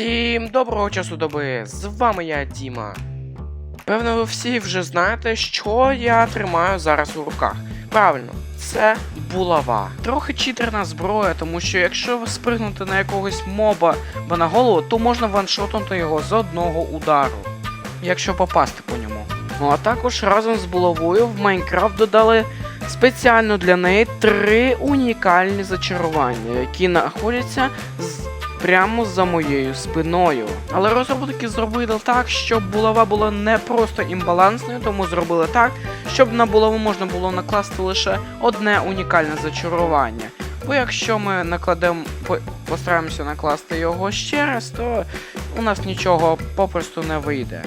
Всім доброго часу доби! З вами я, Діма. Певно, ви всі вже знаєте, що я тримаю зараз у руках. Правильно, це булава. Трохи читерна зброя, тому що якщо ви спригнути на якогось моба ба на голову, то можна ваншотнути його з одного удару, якщо попасти по ньому. Ну а також разом з булавою в Майнкрафт додали спеціально для неї три унікальні зачарування, які знаходяться з прямо за моєю спиною. Але розробники зробили так, щоб булава була не просто імбалансною, тому зробили так, щоб на булаву можна було накласти лише одне унікальне зачарування. Бо якщо ми накладемо, по- постараємося накласти його ще раз, то у нас нічого попросту не вийде.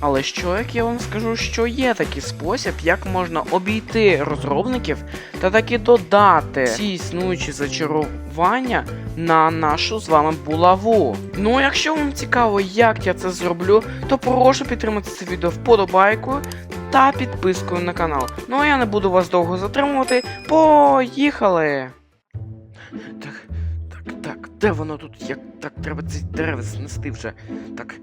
Але що як я вам скажу, що є такий спосіб, як можна обійти розробників та таки додати ці існуючі зачарування на нашу з вами булаву. Ну, якщо вам цікаво, як я це зроблю, то прошу підтримати це відео вподобайкою та підпискою на канал. Ну а я не буду вас довго затримувати. Поїхали! Так, де воно тут? Як так треба ці дерева знести вже. Так,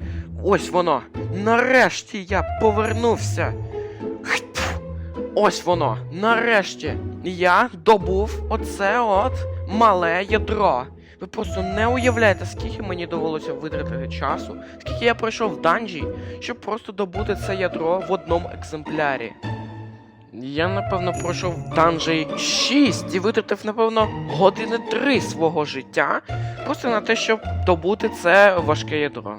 ось воно. Нарешті я повернувся. Ось воно. Нарешті я добув оце от мале ядро. Ви просто не уявляєте, скільки мені довелося витратити часу, скільки я пройшов в данжі, щоб просто добути це ядро в одному екземплярі. Я, напевно, пройшов данжей 6 і витратив, напевно, години 3 свого життя просто на те, щоб добути це важке ядро.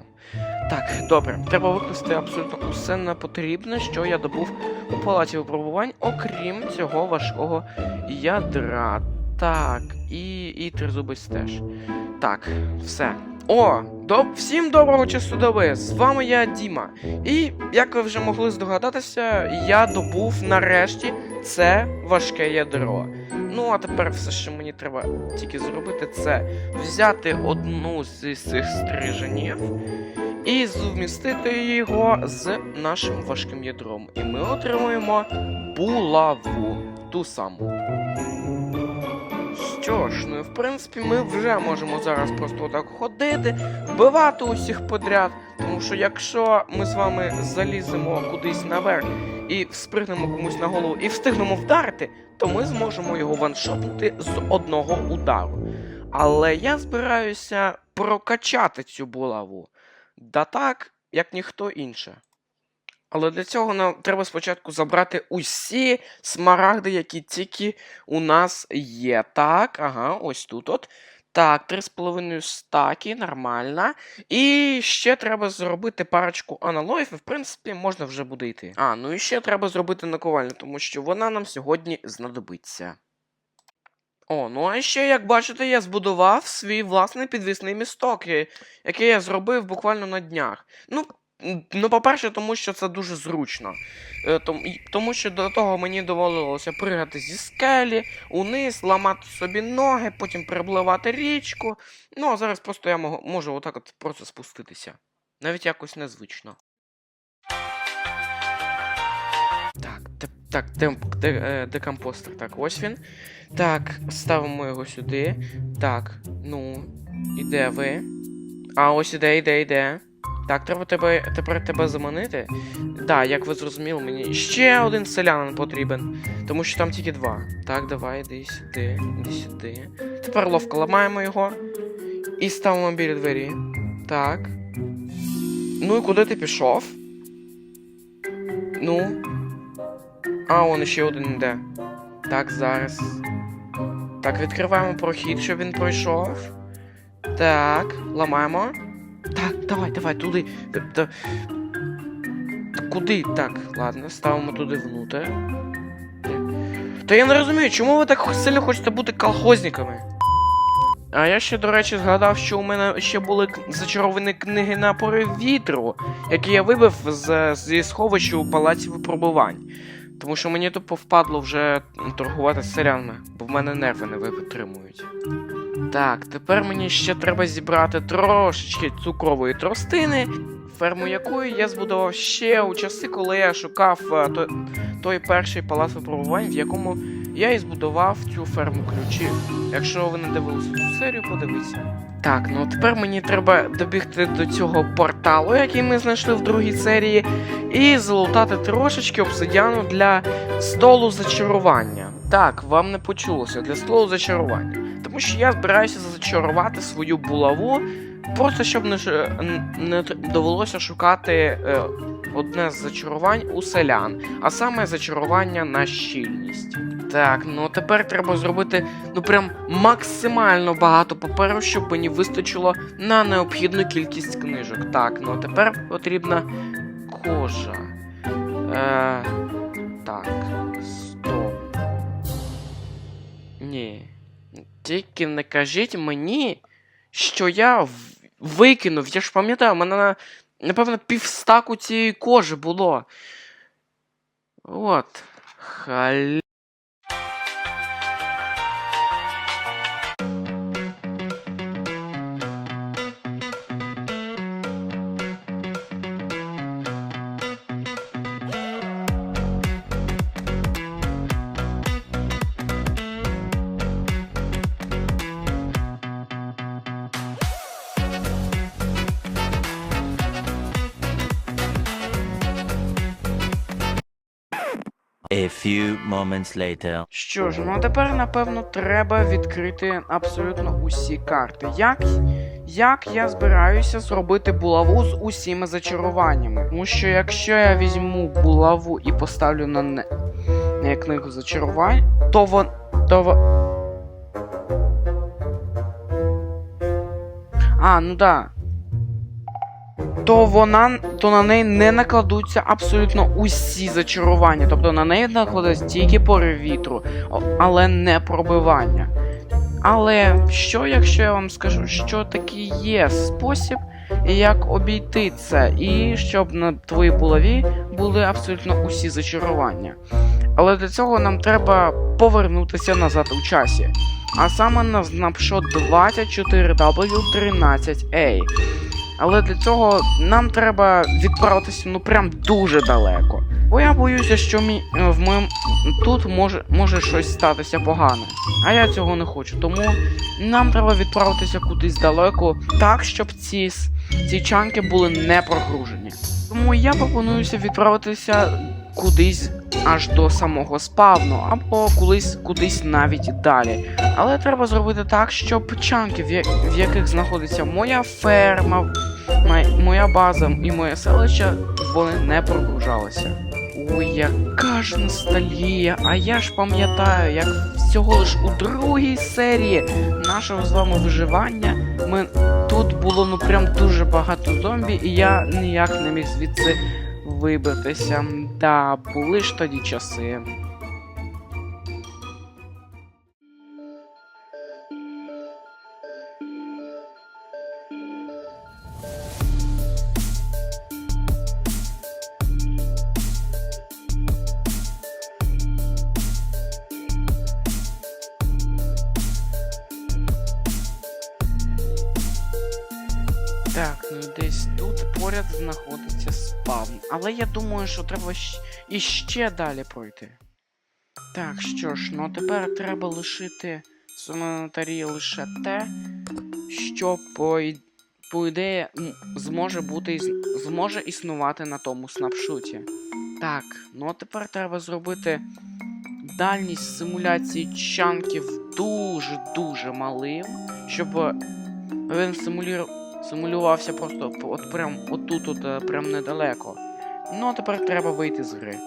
Так, добре, треба викласти абсолютно усе непотрібне, що я добув у палаті випробувань, окрім цього важкого ядра. Так, і, і тризубець теж. Так, все. О, до... всім доброго часу доби! З вами я Діма. І, як ви вже могли здогадатися, я добув нарешті це важке ядро. Ну, а тепер все, що мені треба тільки зробити, це взяти одну з цих стриженів і зумістити його з нашим важким ядром. І ми отримуємо булаву. Ту саму. Що ж, ну в принципі ми вже можемо зараз просто отак ходити, вбивати усіх подряд. Тому що якщо ми з вами заліземо кудись наверх і спригнемо комусь на голову і встигнемо вдарити, то ми зможемо його ваншотнути з одного удару. Але я збираюся прокачати цю булаву. Да так, як ніхто інше. Але для цього нам треба спочатку забрати усі смарагди, які тільки у нас є. Так, ага, ось тут от. Так, 3,5 стаки, нормально. І ще треба зробити парочку аналогів, і в принципі можна вже буде йти. А, ну і ще треба зробити наковальню, тому що вона нам сьогодні знадобиться. О, ну а ще, як бачите, я збудував свій власний підвісний місток, е, який я зробив буквально на днях. Ну, ну по-перше, тому що це дуже зручно. Е, Тому що до того мені доводилося пригати зі скелі, униз, ламати собі ноги, потім перепливати річку. Ну, а зараз просто я можу, отак от просто спуститися. Навіть якось незвично. Так, так, е, де? Так, ось він. Так, ставимо його сюди. Так, ну, і де ви? А, ось іде, іде, іде. Так, треба тебе тепер тебе заманити. Да, як ви зрозуміли, мені ще один селянин потрібен. Тому що там тільки два. Так, давай, іди сюди, іди. Тепер ловко ламаємо його. І ставимо біля двері. Так. Ну і куди ти пішов? Ну. А, он ще один іде. Так, зараз. Так, відкриваємо прохід, щоб він пройшов. Так, ламаємо. Так, давай, давай, туди. Та Куди? Так, ладно, ставимо туди внутрь. Та я не розумію, чому ви так сильно хочете бути колхозниками? А я ще, до речі, згадав, що у мене ще були зачаровані книги на порив вітру, які я вибив з, зі сховища у палаці випробувань. Тому що мені тупо впадло вже торгувати з селянами, бо в мене нерви не витримують. Так, тепер мені ще треба зібрати трошечки цукрової тростини, ферму якої я збудував ще у часи, коли я шукав е, той, той перший палац випробувань, в якому я і збудував цю ферму ключів. Якщо ви не дивилися цю серію, подивіться. Так, ну тепер мені треба добігти до цього порталу, який ми знайшли в другій серії, і залутати трошечки обсидіану для столу зачарування. Так, вам не почулося для столу зачарування. Тому що я збираюся зачарувати свою булаву, просто щоб не, не довелося шукати е, одне з зачарувань у селян, а саме зачарування на щільність. Так, ну тепер треба зробити ну прям максимально багато паперу, щоб мені вистачило на необхідну кількість книжок. Так, ну тепер потрібна кожа. Е, так, стоп. Ні. Тільки не кажіть мені, що я викинув. Я ж пам'ятаю, у мене напевно півстаку цієї кожи було. От. Халь. A few moments later. Що ж, ну тепер, напевно, треба відкрити абсолютно усі карти. Як, як я збираюся зробити булаву з усіма зачаруваннями? Тому що якщо я візьму булаву і поставлю на, не... на книгу зачарувань, то вон. то вон... А, ну да. То вона, то на неї не накладуться абсолютно усі зачарування. Тобто на неї накладуть тільки порив вітру, але не пробивання. Але що, якщо я вам скажу, що такий є спосіб, як обійти це, і щоб на твоїй булаві були абсолютно усі зачарування. Але для цього нам треба повернутися назад у часі. А саме на знапшот 24W13A. Але для цього нам треба відправитися ну прям дуже далеко. Бо я боюся, що мі... е, в моєму тут може, може щось статися погане. А я цього не хочу. Тому нам треба відправитися кудись далеко, так, щоб ці, ці чанки були не прогружені. Тому я пропонуюся відправитися кудись аж до самого спавну, або кудись, кудись навіть далі. Але треба зробити так, щоб чанки, в, яких знаходиться моя ферма, моя база і моє селище, вони не прогружалися. Ой, яка ж ностальгія! А я ж пам'ятаю, як всього лиш у другій серії нашого з вами виживання ми тут було ну прям дуже багато зомбі, і я ніяк не міг звідси вибратися. Та були ж тоді часи. Знаходиться спавн. Але я думаю, що треба іще далі пройти. Так, що ж, ну тепер треба лишити в своєму лише те, що по, по ідеї зможе бути зможе існувати на тому снапшоті. Так, ну тепер треба зробити дальність симуляції чанків дуже-дуже малим, щоб він симулював симулювався просто от прям отут, от, е, прям недалеко. Ну, а тепер треба вийти з гри.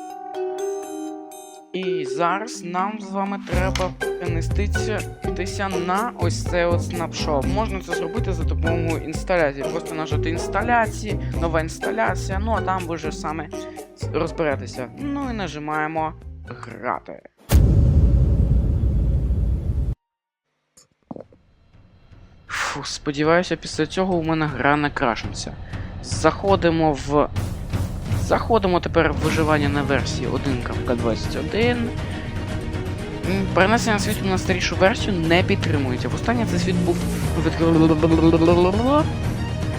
І зараз нам з вами треба перенестися на ось цей от снапшот. Можна це зробити за допомогою інсталяції. Просто нажати інсталяції, нова інсталяція, ну а там ви вже саме розберетеся. Ну і нажимаємо грати. Сподіваюся, після цього у мене гра не крашнеться. Заходимо в. Заходимо тепер в виживання на версії 1.21. М, Перенесення світу на старішу версію не підтримується. Востаннє цей світ був.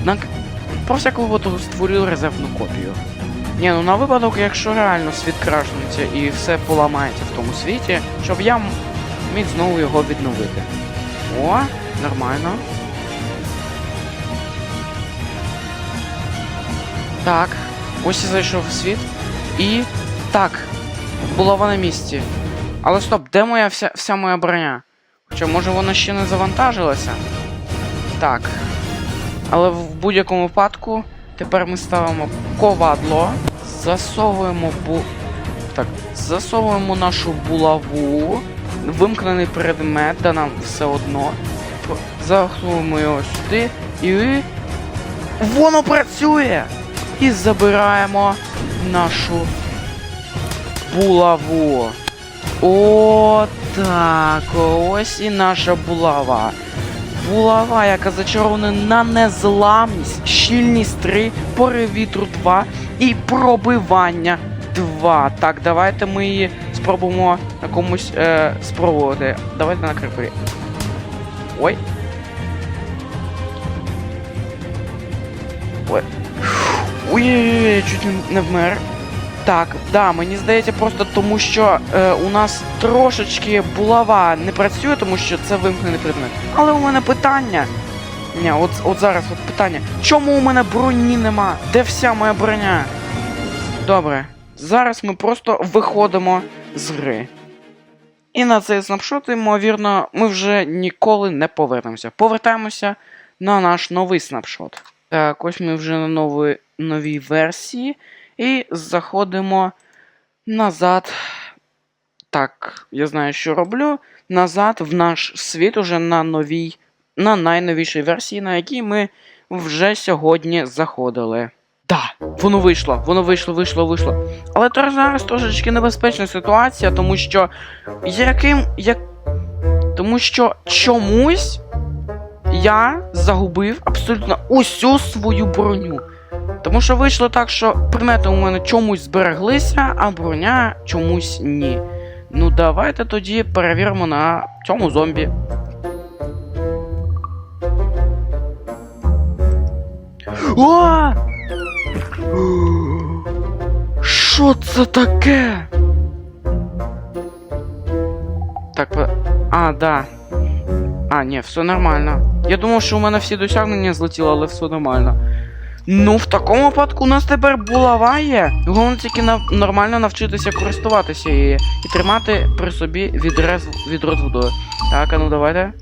На... Про всяку випадку створив резервну копію. Ні, ну на випадок, якщо реально світ крашнеться і все поламається в тому світі, щоб я міг знову його відновити. О, нормально. Так, ось і зайшов в світ. І. Так. Булава на місці. Але стоп, де моя вся, вся моя броня? Хоча, може, вона ще не завантажилася? Так. Але в будь-якому випадку тепер ми ставимо ковадло, засовуємо бу. Так, засовуємо нашу булаву, вимкнений предмет, да нам все одно. Заховуємо його сюди і. Воно працює! І забираємо нашу булаву. О, так, ось і наша булава. Булава, яка зачарована на незламність, щільність 3, порив вітру 2 і пробивання 2. Так, давайте ми її спробуємо на комусь е, спробувати. Давайте на. Ой. Ой. Ой-ой-ой, чуть не- вмер. Так, да, мені здається, просто тому що е, у нас трошечки булава не працює, тому що це вимкнений предмет. Але у мене питання. Ні, от, от зараз от питання. Чому у мене броні нема? Де вся моя броня? Добре. Зараз ми просто виходимо з гри. І на цей снапшот, ймовірно, ми вже ніколи не повернемося. Повертаємося на наш новий снапшот. Так, ось ми вже на новій, новій версії. І заходимо назад. Так, я знаю, що роблю. Назад в наш світ уже на новій, на найновішій версії, на якій ми вже сьогодні заходили. Да, воно вийшло, воно вийшло, вийшло, вийшло. Але то зараз трошечки небезпечна ситуація, тому що яким. як. Тому що чомусь я загубив абсолютно усю свою броню. Тому що вийшло так, що предмети у мене чомусь збереглися, а броня чомусь ні. Ну давайте тоді перевіримо на цьому зомбі. О! Що це таке? Так, а, да. А, ні, все нормально. Я думав, що у мене всі досягнення злетіли, але все нормально. Ну, в такому випадку у нас тепер булава є. Головне тільки нав- нормально навчитися користуватися її і тримати при собі відрез відро з водою. Так, а ну давайте.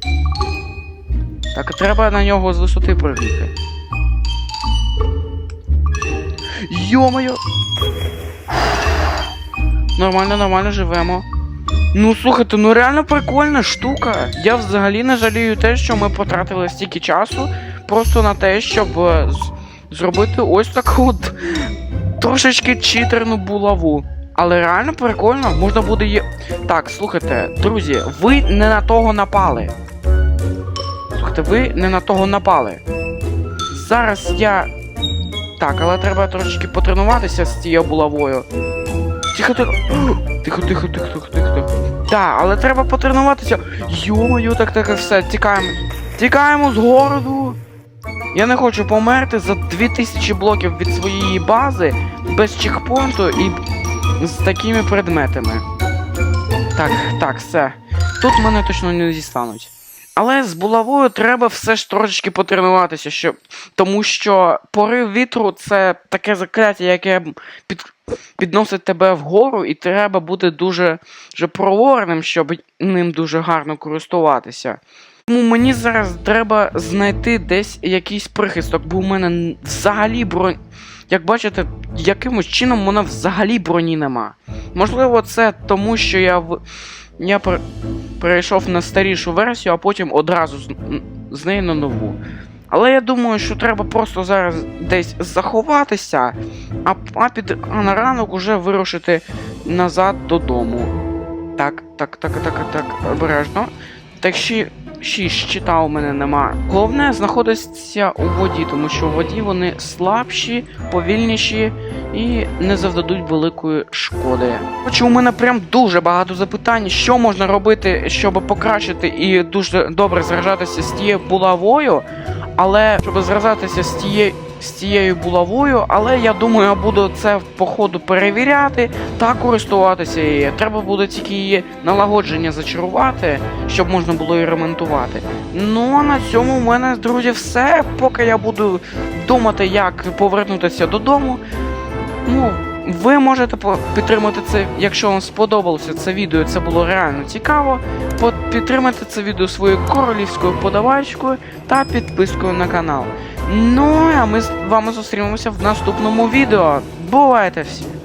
Так, треба на нього з висоти пригнути. Йо-моє! Нормально, нормально живемо. Ну слухайте, ну реально прикольна штука. Я взагалі не жалію те, що ми потратили стільки часу просто на те, щоб е, зробити ось таку от трошечки читерну булаву. Але реально прикольно, можна буде її. Так, слухайте, друзі, ви не на того напали. Слухайте, ви не на того напали. Зараз я. Так, але треба трошечки потренуватися з цією булавою. Тихо, тихо. Тихо, тихо, тихо, тихо, тихо. Так, але треба потренуватися. Йо-моє, так, так, все, тікаємо. Тікаємо з городу. Я не хочу померти за 2000 блоків від своєї бази без чекпоінту і з такими предметами. Так, так, все. Тут мене точно не дістануть. Але з булавою треба все ж трошечки потренуватися, щоб... тому що порив вітру це таке закляття, яке під... підносить тебе вгору, і треба бути дуже, дуже проворним, щоб ним дуже гарно користуватися. Тому мені зараз треба знайти десь якийсь прихисток, бо у мене взагалі бронь. Як бачите, якимось чином мене взагалі броні нема. Можливо, це тому, що я в. Я пер... перейшов на старішу версію, а потім одразу з, з неї на нову. Але я думаю, що треба просто зараз десь заховатися, а, а, під... а на ранок уже вирушити назад додому. Так, так, так, так, так, обережно. Так ще, ще щита у мене нема. Головне знаходитися у воді, тому що у воді вони слабші, повільніші і не завдадуть великої шкоди. Хоча у мене прям дуже багато запитань, що можна робити, щоб покращити і дуже добре зражатися з тією булавою, але щоб зразатися з тією з цією булавою, але я думаю, я буду це по ходу перевіряти та користуватися її. Треба буде тільки її налагодження зачарувати, щоб можна було її ремонтувати. Ну а на цьому в мене, друзі, все. Поки я буду думати, як повернутися додому. Ну, ви можете підтримати це, якщо вам сподобалося це відео, це було реально цікаво. Підтримайте це відео своєю королівською подавачкою та підпискою на канал. Ну а ми з вами зустрінемося в наступному відео. Бувайте всі!